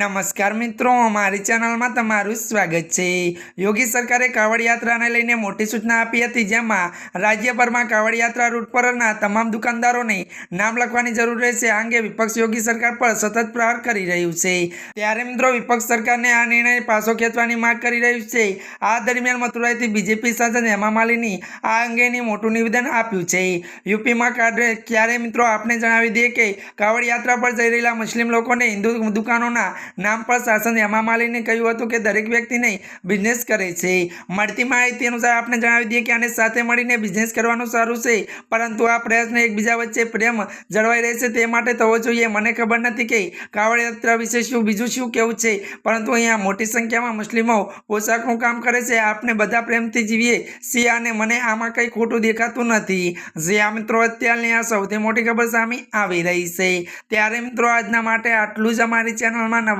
નમસ્કાર મિત્રો, અમારી ચેનલમાં તમારું સ્વાગત છે. યોગી સરકારે કાવડ યાત્રાને લઈને મોટી સૂચના આપી હતી, જેમાં રાજ્યભરમાં કાવડ યાત્રા રૂટ પરના તમામ દુકાનદારોને નામ લખવાની જરૂર રહેશે. આ અંગે વિપક્ષ યોગી સરકાર પર સતત પ્રહાર કરી રહ્યું છે. ત્યારે મિત્રો, વિપક્ષ સરકારને આ નિર્ણય પાછો ખેંચવાની માંગ કરી રહ્યું છે. આ દરમિયાન મથુરાઈથી બીજેપી સાંસદ હેમા માલિની આ અંગેની મોટું નિવેદન આપ્યું છે. યુપીમાં કાઢે ક્યારે મિત્રો, આપને જણાવી દઈએ કે કાવડ યાત્રા પર જઈ રહેલા મુસ્લિમ લોકોને હિન્દુ દુકાનોના નામ પર શાસન હેમા માલિને કહ્યું હતું કે દરેક વ્યક્તિને બિઝનેસ કરે છે. મળતી માહિતી અનુસાર આપણે જણાવી દઈએ કે આને સાથે મળીને બિઝનેસ કરવાનું સારું છે, પરંતુ આ પ્રયાસને એકબીજા વચ્ચે પ્રેમ જળવાઈ રહેશે તે માટે થવો જોઈએ. મને ખબર નથી કે કાવડ યાત્રા વિશે શું, બીજું શું કેવું છે, પરંતુ અહીંયા મોટી સંખ્યામાં મુસ્લિમો પોશાકનું કામ કરે છે. આપણે બધા પ્રેમથી જીવીએ છીએ અને મને આમાં કંઈ ખોટું દેખાતું નથી. જે આ મિત્રો અત્યારની આ સૌથી મોટી ખબર સામે આવી રહી છે. ત્યારે મિત્રો, આજના માટે આટલું જ અમારી ચેનલમાં નવા